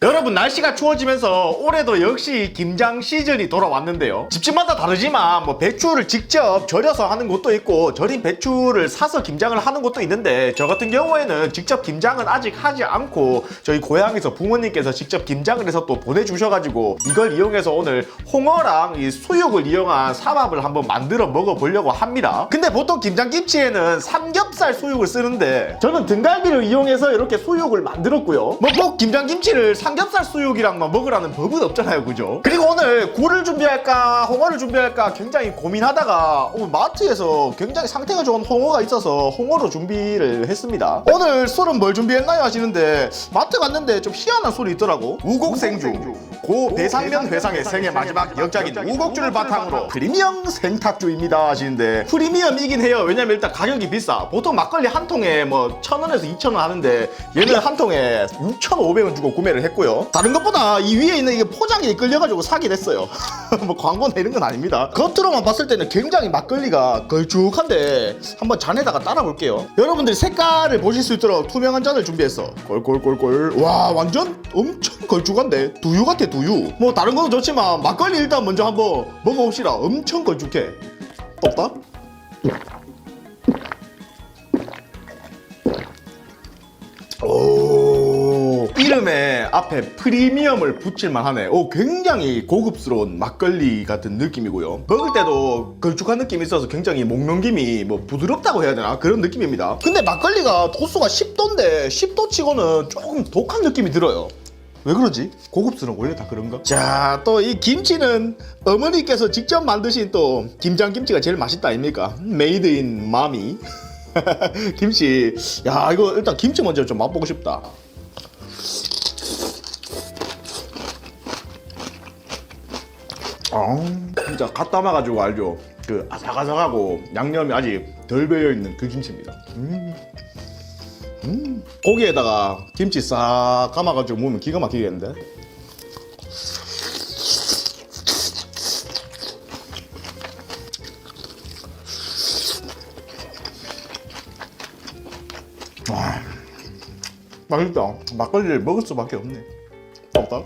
여러분 날씨가 추워지면서 올해도 역시 김장 시즌이 돌아왔는데요. 집집마다 다르지만 뭐 배추를 직접 절여서 하는 곳도 있고 절인 배추를 사서 김장을 하는 곳도 있는데 저 같은 경우에는 직접 김장은 아직 하지 않고 저희 고향에서 부모님께서 직접 김장을 해서 또 보내주셔가지고 이걸 이용해서 오늘 홍어랑 이 수육을 이용한 삼합을 한번 만들어 먹어보려고 합니다. 근데 보통 김장김치에는 삼겹살 수육을 쓰는데 저는 등갈비를 이용해서 이렇게 수육을 만들었고요. 뭐 꼭 김장김치를 삼겹살 수육이랑만 먹으라는 법은 없잖아요 그죠? 그리고 오늘 굴을 준비할까 홍어를 준비할까 굉장히 고민하다가 오늘 마트에서 굉장히 상태가 좋은 홍어가 있어서 홍어로 준비를 했습니다. 오늘 술은 뭘 준비했나요 하시는데 마트 갔는데 좀 희한한 술이 있더라고. 우곡생주 고 배상면 회상의 생애 마지막 역작인 우곡주를 바탕으로 프리미엄 생탁주입니다 하시는데 프리미엄이긴 해요. 왜냐면 일단 가격이 비싸. 보통 막걸리 한 통에 뭐 천원에서 이천 원 하는데 얘는 한 통에 6,500원 주고 구매를 했고요. 다른 것보다 이 위에 있는 이게 포장이 끌려가지고 사긴 했어요 뭐 광고나 이런 건 아닙니다. 겉으로만 봤을 때는 굉장히 막걸리가 걸쭉한데 한번 잔에다가 따라 볼게요. 여러분들이 색깔을 보실 수 있도록 투명한 잔을 준비했어 꼴꼴꼴꼴. 와 완전 엄청 걸쭉한데. 두유 같아 두유. 뭐 다른 것도 좋지만 막걸리 일단 먼저 한번 먹어봅시다. 엄청 걸쭉해. 똑딱 이름에 앞에 프리미엄을 붙일만 하네 오 굉장히 고급스러운 막걸리 같은 느낌이고요 먹을 때도 걸쭉한 느낌이 있어서 굉장히 목 넘김이 뭐 부드럽다고 해야 되나 그런 느낌입니다 근데 막걸리가 도수가 10도인데 10도 치고는 조금 독한 느낌이 들어요 왜 그러지? 고급스러운 원래 다 그런가? 자, 또 이 김치는 어머니께서 직접 만드신 또 김장 김치가 제일 맛있다 아닙니까? 메이드 인 마미. 김치. 야, 이거 일단 김치 먼저 좀 맛보고 싶다. 아, 진짜 갓 담아가지고 알죠? 그 아삭아삭하고 양념이 아직 덜 배어 있는 그 김치입니다. 음. 음. 고기에다가 김치 싹 감아가지고 먹으면 기가 막히겠는데? 와, 맛있다. 막걸리를 먹을 수밖에 없네. 없다.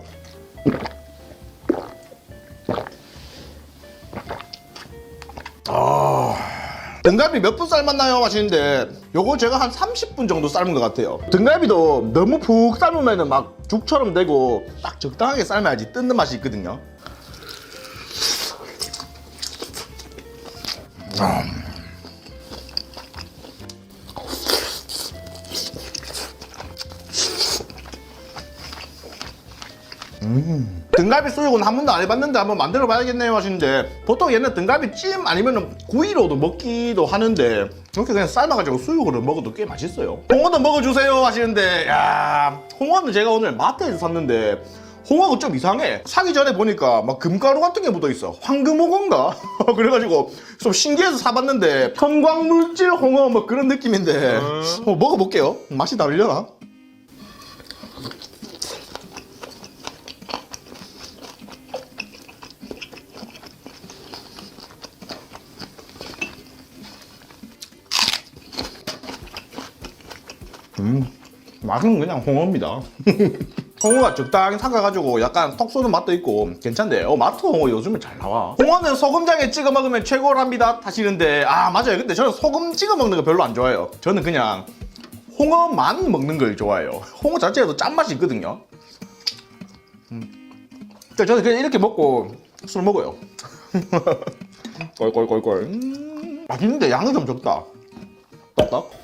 등갈비 몇 분 삶았나요? 하시는데 요거 제가 한 30분 정도 삶은 것 같아요. 등갈비도 너무 푹 삶으면 막 죽처럼 되고 딱 적당하게 삶아야지 뜯는 맛이 있거든요 등갈비 수육은 한 번도 안 해봤는데 한번 만들어 봐야겠네요 하시는데 보통 얘는 등갈비 찜 아니면 구이로도 먹기도 하는데 이렇게 그냥 삶아가지고 수육으로 먹어도 꽤 맛있어요. 홍어도 먹어주세요 하시는데 야 홍어는 제가 오늘 마트에서 샀는데 홍어가 좀 이상해. 사기 전에 보니까 막 금가루 같은 게 묻어있어. 황금홍어인가? 그래가지고 좀 신기해서 사봤는데 형광물질 홍어 뭐 그런 느낌인데 어, 먹어볼게요. 맛이 다르려나? 맛은 그냥 홍어입니다. 홍어가 적당히 삭아가지고 약간 톡 쏘는 맛도 있고 괜찮대. 어 마트 홍어 요즘에 잘 나와. 홍어는 소금장에 찍어 먹으면 최고랍니다 하시는데 아 맞아요. 근데 저는 소금 찍어 먹는 거 별로 안 좋아해요. 저는 그냥 홍어만 먹는 걸 좋아해요. 홍어 자체에도 짠맛이 있거든요. 음. 저는 그냥 이렇게 먹고 술 먹어요. 꼴꼴꼴꼴. 음, 맛있는데 양이 좀 적다. 딱딱.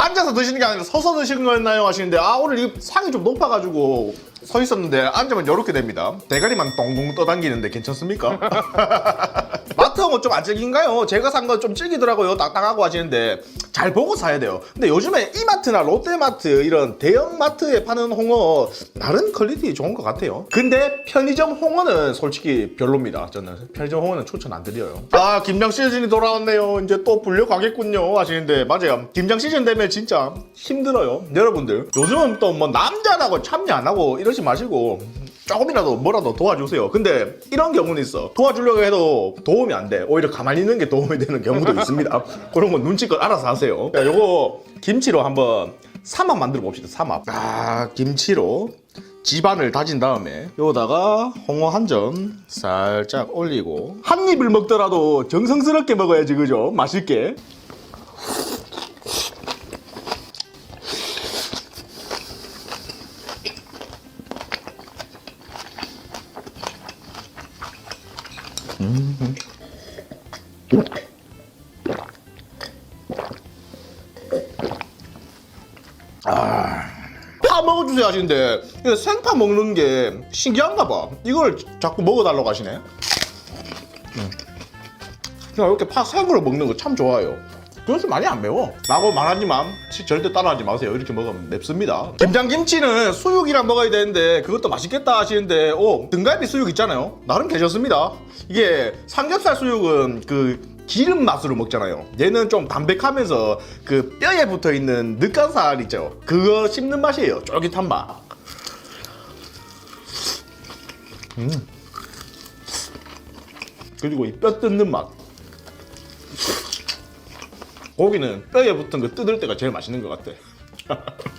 앉아서 드시는 게 아니라 서서 드시는 거였나요 하시는데 아 오늘 이 상이 좀 높아가지고 서 있었는데 앉으면 이렇게 됩니다 대가리만 동동 떠당기는데 괜찮습니까? 마트 홍어 좀안 질긴가요? 제가 산 건 좀 질기더라고요. 딱딱하고 하시는데 잘 보고 사야 돼요. 근데 요즘에 이마트나 롯데마트 이런 대형 마트에 파는 홍어 다른 퀄리티 좋은 것 같아요. 근데 편의점 홍어는 솔직히 별로입니다. 저는 편의점 홍어는 추천 안 드려요. 아 김장 시즌이 돌아왔네요. 이제 또 불려가겠군요. 하시는데 맞아요. 김장 시즌 되면 진짜 힘들어요. 여러분들 요즘은 또 뭐 남자라고 참여 안 하고 이러지 마시고 조금이라도 뭐라도 도와주세요. 근데 이런 경우는 있어. 도와주려고 해도 도움이 안 돼. 오히려 가만히 있는 게 도움이 되는 경우도 있습니다. 그런 건 눈치껏 알아서 하세요. 자, 요거 김치로 한번 삼합 만들어 봅시다. 삼합. 아, 김치로 집안을 다진 다음에 요거다가 홍어 한 점 살짝 올리고 한 입을 먹더라도 정성스럽게 먹어야지 그죠? 맛있게. 파 먹어주세요 하시는데 생파 먹는 게 신기한가 봐. 이걸 자꾸 먹어달라고 하시네. 음. 그냥 이렇게 파 생으로 먹는 거 참 좋아요. 그래서 많이 안 매워. 라고 말하지만 시- 절대 따라하지 마세요. 이렇게 먹으면 맵습니다. 김장김치는 수육이랑 먹어야 되는데 그것도 맛있겠다 하시는데 오 등갈비 수육 있잖아요. 나름 괜찮습니다. 이게 삼겹살 수육은 그 기름 맛으로 먹잖아요. 얘는 좀 담백하면서 그 뼈에 붙어 있는 느간살 있죠. 그거 씹는 맛이에요. 쫄깃한 맛. 음. 그리고 이 뼈 뜯는 맛. 고기는 뼈에 붙은 거 뜯을 때가 제일 맛있는 것 같아.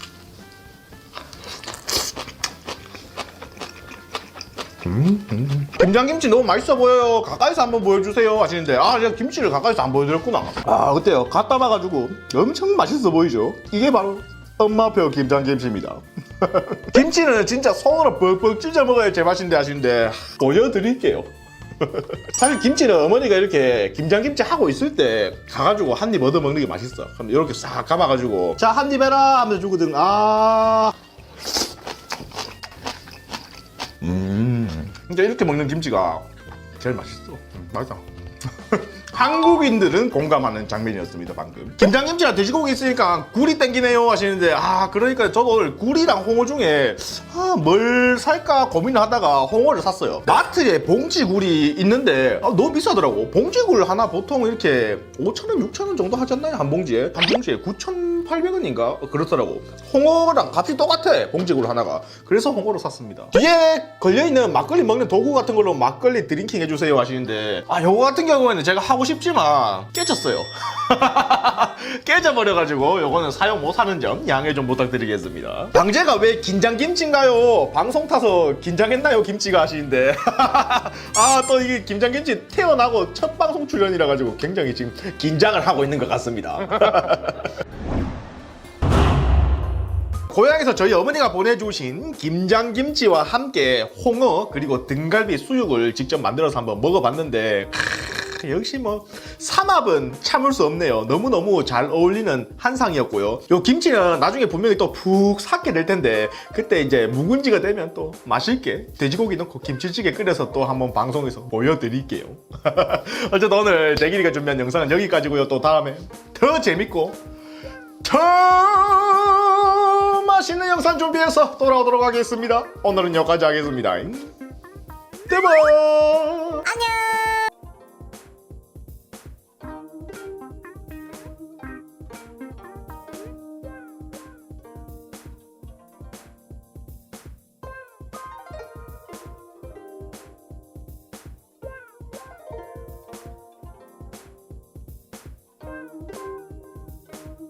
김장김치 너무 맛있어 보여요. 가까이서 한번 보여주세요. 하시는데, 아, 제가 김치를 가까이서 안 보여드렸구나. 아, 그때요. 갖다 봐가지고 엄청 맛있어 보이죠? 이게 바로 엄마표 김장김치입니다. 김치는 진짜 손으로 뻑뻑 찢어 먹어야 제맛인데 하시는데, 보여드릴게요. 사실 김치는 어머니가 이렇게 김장김치 하고 있을 때 가가지고 한 입 얻어 먹는 게 맛있어. 그럼 이렇게 싹 감아가지고 자 한 입 해라 하면서 주거든. 아. 음. 근데 이렇게 먹는 김치가 제일 맛있어. 음, 맛있다. 한국인들은 공감하는 장면이었습니다 방금 김장김치랑 돼지고기 있으니까 굴이 땡기네요 하시는데 아 그러니까 저도 오늘 굴이랑 홍어 중에 아, 뭘 살까 고민을 하다가 홍어를 샀어요 마트에 봉지굴이 있는데 아, 너무 비싸더라고 봉지굴 하나 보통 이렇게 5천원 6천원 정도 하지 않나요 한 봉지에 한 봉지에 9,800원인가? 그렇더라고. 홍어랑 값이 똑같아 봉지굴 하나가. 그래서 홍어를 샀습니다. 뒤에 걸려있는 막걸리 먹는 도구 같은 걸로 막걸리 드링킹 해주세요 하시는데 아 요거 같은 경우에는 제가 하고 싶지만 깨졌어요. 깨져버려가지고 요거는 사용 못하는 점 양해 좀 부탁드리겠습니다. 방제가 왜 긴장 김치인가요? 방송 타서 긴장했나요? 김치가 하시는데. 아 또 이게 김장 김치 태어나고 첫 방송 출연이라 가지고 굉장히 지금 긴장을 하고 있는 것 같습니다 고향에서 저희 어머니가 보내주신 김장김치와 함께 홍어 그리고 등갈비 수육을 직접 만들어서 한번 먹어봤는데 크, 역시 뭐 삼합은 참을 수 없네요. 너무너무 잘 어울리는 한상이었고요. 요 김치는 나중에 분명히 또 푹 삭게 될 텐데 그때 이제 묵은지가 되면 또 맛있게 돼지고기 넣고 김치찌개 끓여서 또 한번 방송에서 보여드릴게요. 어쨌든 오늘 내길이가 준비한 영상은 여기까지고요. 또 다음에 더 재밌고 더 맛있는 영상 준비해서 돌아오도록 하겠습니다. 오늘은 여기까지 하겠습니다. 대박! 안녕.